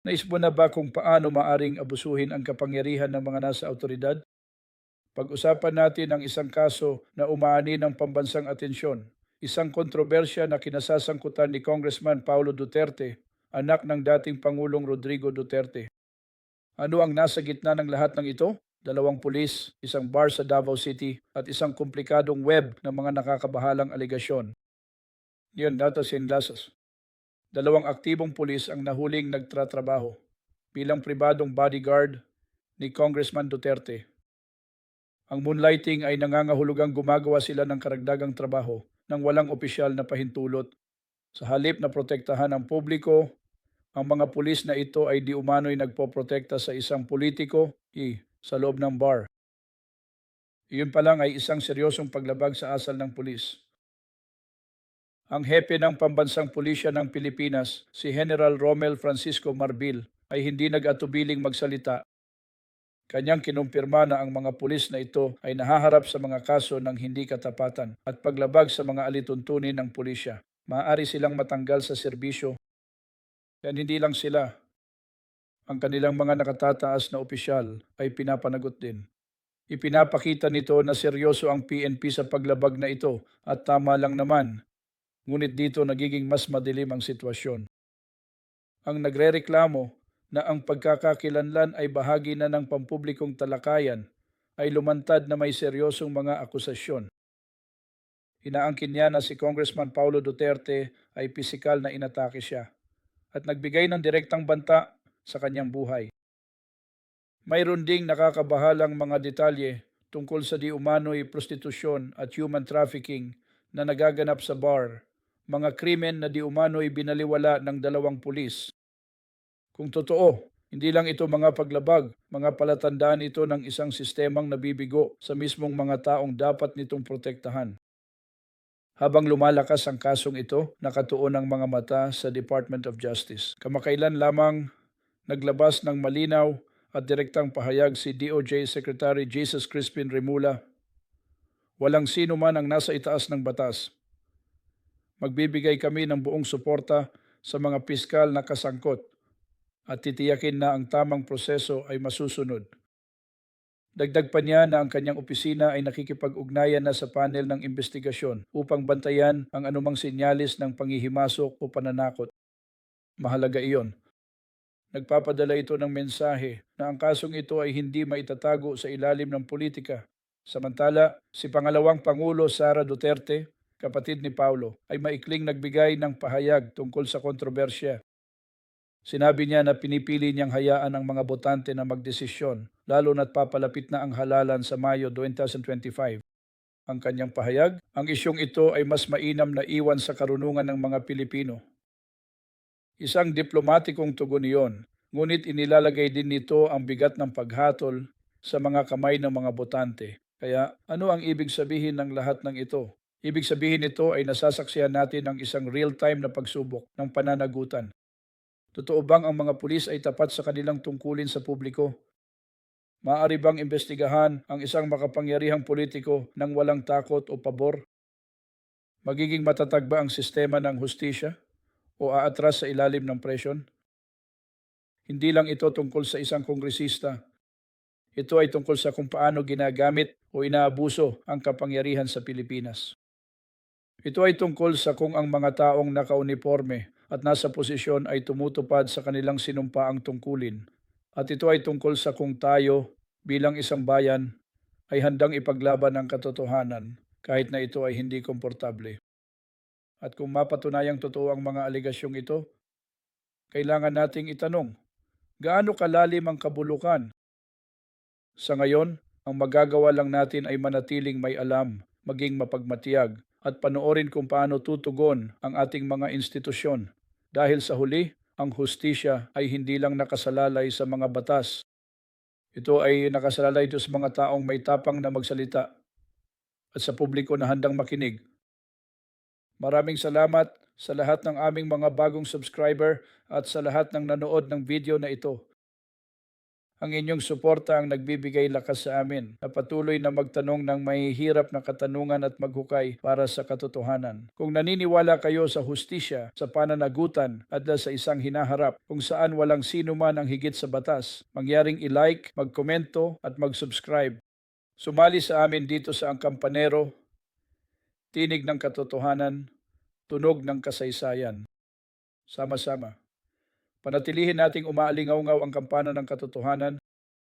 Nais mo na ba kung paano maaring abusuhin ang kapangyarihan ng mga nasa autoridad? Pag-usapan natin ang isang kaso na umaani ng pambansang atensyon. Isang kontrobersya na kinasasangkutan ni Congressman Paulo Duterte, anak ng dating Pangulong Rodrigo Duterte. Ano ang nasa gitna ng lahat ng ito? Dalawang pulis, isang bar sa Davao City at isang komplikadong web ng mga nakakabahalang aligasyon. Yan data sin Lasas. Dalawang aktibong pulis ang nahuling nagtratrabaho bilang pribadong bodyguard ni Congressman Duterte. Ang moonlighting ay nangangahulugang gumagawa sila ng karagdagang trabaho ng walang opisyal na pahintulot. Sa halip na protektahan ang publiko, ang mga pulis na ito ay di umano'y nagpoprotekta sa isang politiko i sa loob ng bar. Iyon pa lang ay isang seryosong paglabag sa asal ng pulis. Ang hepe ng pambansang pulisya ng Pilipinas, si General Romel Francisco Marbil, ay hindi nag-atubiling magsalita. Kanyang kinumpirma na ang mga pulis na ito ay nahaharap sa mga kaso ng hindi katapatan at paglabag sa mga alituntunin ng pulisya. Maaari silang matanggal sa serbisyo. Yan hindi lang sila. Ang kanilang mga nakatataas na opisyal ay pinapanagot din. Ipinapakita nito na seryoso ang PNP sa paglabag na ito at tama lang naman ngunit dito nagiging mas madilim ang sitwasyon. Ang nagrereklamo na ang pagkakakilanlan ay bahagi na ng pampublikong talakayan ay lumantad na may seryosong mga akusasyon. Inaangkin niya na si Congressman Paulo Duterte ay pisikal na inatake siya at nagbigay ng direktang banta sa kanyang buhay. Mayroon ding nakakabahalang mga detalye tungkol sa di umano'y prostitusyon at human trafficking na nagaganap sa bar mga krimen na di umano'y binaliwala ng dalawang pulis. Kung totoo, hindi lang ito mga paglabag, mga palatandaan ito ng isang sistemang nabibigo sa mismong mga taong dapat nitong protektahan. Habang lumalakas ang kasong ito, nakatuon ang mga mata sa Department of Justice. Kamakailan lamang naglabas ng malinaw at direktang pahayag si DOJ Secretary Jesus Crispin Remula. Walang sino man ang nasa itaas ng batas Magbibigay kami ng buong suporta sa mga piskal na kasangkot at titiyakin na ang tamang proseso ay masusunod. Dagdag pa niya na ang kanyang opisina ay nakikipag-ugnayan na sa panel ng investigasyon upang bantayan ang anumang sinyalis ng panghihimasok o pananakot. Mahalaga iyon. Nagpapadala ito ng mensahe na ang kasong ito ay hindi maitatago sa ilalim ng politika. Samantala, si pangalawang Pangulo Sara Duterte kapatid ni Paulo, ay maikling nagbigay ng pahayag tungkol sa kontrobersya. Sinabi niya na pinipili niyang hayaan ang mga botante na magdesisyon, lalo na't papalapit na ang halalan sa Mayo 2025. Ang kanyang pahayag, ang isyong ito ay mas mainam na iwan sa karunungan ng mga Pilipino. Isang diplomatikong tugon iyon, ngunit inilalagay din nito ang bigat ng paghatol sa mga kamay ng mga botante. Kaya ano ang ibig sabihin ng lahat ng ito? Ibig sabihin nito ay nasasaksihan natin ang isang real-time na pagsubok ng pananagutan. Totoo bang ang mga pulis ay tapat sa kanilang tungkulin sa publiko? Maaari bang imbestigahan ang isang makapangyarihang politiko ng walang takot o pabor? Magiging matatag ba ang sistema ng hustisya o aatras sa ilalim ng presyon? Hindi lang ito tungkol sa isang kongresista. Ito ay tungkol sa kung paano ginagamit o inaabuso ang kapangyarihan sa Pilipinas. Ito ay tungkol sa kung ang mga taong nakauniforme at nasa posisyon ay tumutupad sa kanilang sinumpaang tungkulin. At ito ay tungkol sa kung tayo bilang isang bayan ay handang ipaglaban ang katotohanan kahit na ito ay hindi komportable. At kung mapatunayang totoo ang mga aligasyong ito, kailangan nating itanong, gaano kalalim ang kabulukan? Sa ngayon, ang magagawa lang natin ay manatiling may alam, maging mapagmatiyag, at panoorin kung paano tutugon ang ating mga institusyon. Dahil sa huli, ang hustisya ay hindi lang nakasalalay sa mga batas. Ito ay nakasalalay ito sa mga taong may tapang na magsalita at sa publiko na handang makinig. Maraming salamat sa lahat ng aming mga bagong subscriber at sa lahat ng nanood ng video na ito. Ang inyong suporta ang nagbibigay lakas sa amin na patuloy na magtanong ng may hirap na katanungan at maghukay para sa katotohanan. Kung naniniwala kayo sa hustisya, sa pananagutan at sa isang hinaharap kung saan walang sino man ang higit sa batas, mangyaring i-like, magkomento at mag-subscribe. Sumali sa amin dito sa Angkampanero, tinig ng katotohanan, tunog ng kasaysayan. Sama-sama. Panatilihin nating umaalingaw ang kampana ng katotohanan